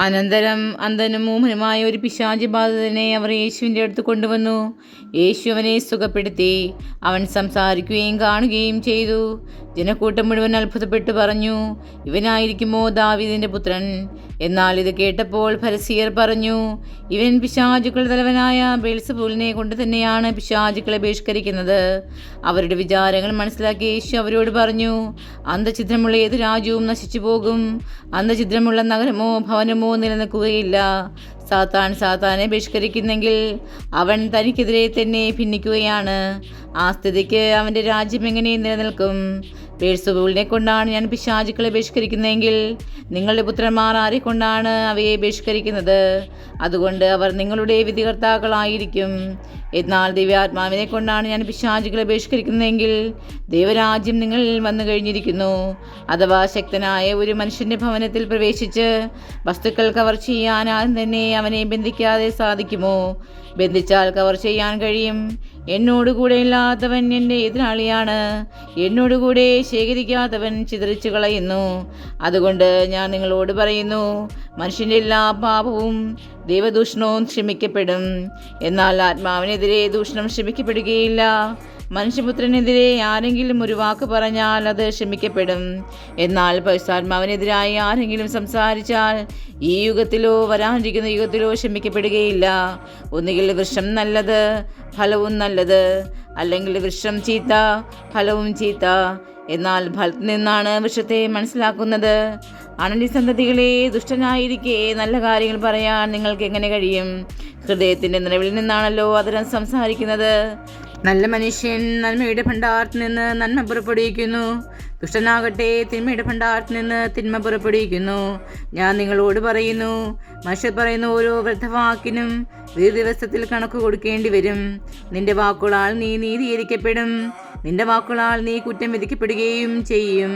അനന്തരം അന്ധനും മൂഹനുമായ ഒരു പിശാചി ബാധിതനെ അവർ യേശുവിന്റെ അടുത്ത് കൊണ്ടുവന്നു. യേശു അവനെ സുഖപ്പെടുത്തി. അവൻ സംസാരിക്കുകയും കാണുകയും ചെയ്തു. ജനക്കൂട്ടം മുഴുവൻ അത്ഭുതപ്പെട്ടു പറഞ്ഞു ഇവനായിരിക്കുമോ ദാവീദിന്റെ പുത്രൻ? എന്നാൽ ഇത് കേട്ടപ്പോൾ ഫരസിയർ പറഞ്ഞു ഇവൻ പിശാചുക്കൾ തലവനായ ബേൽസപൂലിനെ കൊണ്ട് തന്നെയാണ് പിശാചുക്കളെ ബഹിഷ്കരിക്കുന്നത്. അവരുടെ വിചാരങ്ങൾ മനസ്സിലാക്കി യേശു അവരോട് പറഞ്ഞു അന്ധഛിദ്രമുള്ള ഏത് രാജ്യവും നശിച്ചു പോകും. അന്ധഛിദ്രമുള്ള നഗരമോ ഭവനമോ നിലനിൽക്കുകയില്ല. സാത്താൻ സാത്താനെ ബഹിഷ്കരിക്കുന്നെങ്കിൽ അവൻ തനിക്കെതിരെ തന്നെ ഭിന്നിക്കുകയാണ്. ആ സ്ഥിതിക്ക് അവന്റെ രാജ്യം എങ്ങനെ നിലനിൽക്കും? പേഴ്സുബുളിനെ കൊണ്ടാണ് ഞാൻ പിശാചുക്കളെ ബഹിഷ്കരിക്കുന്നതെങ്കിൽ നിങ്ങളുടെ പുത്രന്മാർ ആരെ കൊണ്ടാണ് അവയെ ബഹിഷ്കരിക്കുന്നത്? അതുകൊണ്ട് അവർ നിങ്ങളുടെ വിധികർത്താക്കളായിരിക്കും. എന്നാൽ ദിവ്യാത്മാവിനെ കൊണ്ടാണ് ഞാൻ പിശാചുക്കളെ ബഹിഷ്കരിക്കുന്നതെങ്കിൽ ദൈവരാജ്യം നിങ്ങളിൽ വന്നു കഴിഞ്ഞിരിക്കുന്നു. അഥവാ ശക്തനായ ഒരു മനുഷ്യന്റെ ഭവനത്തിൽ പ്രവേശിച്ച് വസ്തുക്കൾ കവർ ചെയ്യാൻ ആരും തന്നെ അവനെ ബന്ധിക്കാതെ സാധിക്കുമോ? ബന്ധിച്ചാൽ കവർ ചെയ്യാൻ കഴിയും. എന്നോടുകൂടെ ഇല്ലാത്തവൻ എന്റെ എതിരാളിയാണ്. എന്നോടുകൂടെ ശേഖരിക്കാത്തവൻ ചിതറിച്ചു കളയുന്നു. അതുകൊണ്ട് ഞാൻ നിങ്ങളോട് പറയുന്നു മനുഷ്യന്റെ എല്ലാ പാപവും ദൈവദൂഷണവും ക്ഷമിക്കപ്പെടും. എന്നാൽ ആത്മാവിനെതിരെ ദൂഷണം ക്ഷമിക്കപ്പെടുകയില്ല. മനുഷ്യപുത്രനെതിരെ ആരെങ്കിലും ഒരു വാക്ക് പറഞ്ഞാൽ അത് ക്ഷമിക്കപ്പെടും. എന്നാൽ പൈസാത്മാവിനെതിരായി ആരെങ്കിലും സംസാരിച്ചാൽ ഈ യുഗത്തിലോ വരാനിരിക്കുന്ന യുഗത്തിലോ ക്ഷമിക്കപ്പെടുകയില്ല. ഒന്നുകിൽ വൃക്ഷം നല്ലത് ഫലവും നല്ലത്. അല്ലെങ്കിൽ വൃക്ഷം ചീത്ത ഫലവും ചീത്ത. എന്നാൽ ഫലത്തിൽ നിന്നാണ് വൃക്ഷത്തെ മനസ്സിലാക്കുന്നത്. അണലി സന്തതികളെ ദുഷ്ടനായിരിക്കെ നല്ല കാര്യങ്ങൾ പറയാൻ നിങ്ങൾക്ക് എങ്ങനെ കഴിയും? ഹൃദയത്തിന്റെ നിലവിൽ നിന്നാണല്ലോ അതിരം സംസാരിക്കുന്നത്. നല്ല മനുഷ്യൻ നന്മയുടെ ഭണ്ഡാരത്തിൽ നിന്ന് നന്മ പുറപ്പെടുവിക്കുന്നു. ദുഷ്ടനാകട്ടെ തിന്മയുടെ ഭണ്ഡാരത്തിൽ നിന്ന് തിന്മ പുറപ്പെടുവിക്കുന്നു. ഞാൻ നിങ്ങളോട് പറയുന്നു മനുഷ്യർ പറയുന്ന ഓരോ വൃദ്ധവാക്കിനും ഒരു ദിവസത്തിൽ കണക്ക് കൊടുക്കേണ്ടി വരും. നിന്റെ വാക്കുകളാൽ നീ നീതീകരിക്കപ്പെടും. നിന്റെ വാക്കുകളാൽ നീ കുറ്റം വിധിക്കപ്പെടുകയും ചെയ്യും.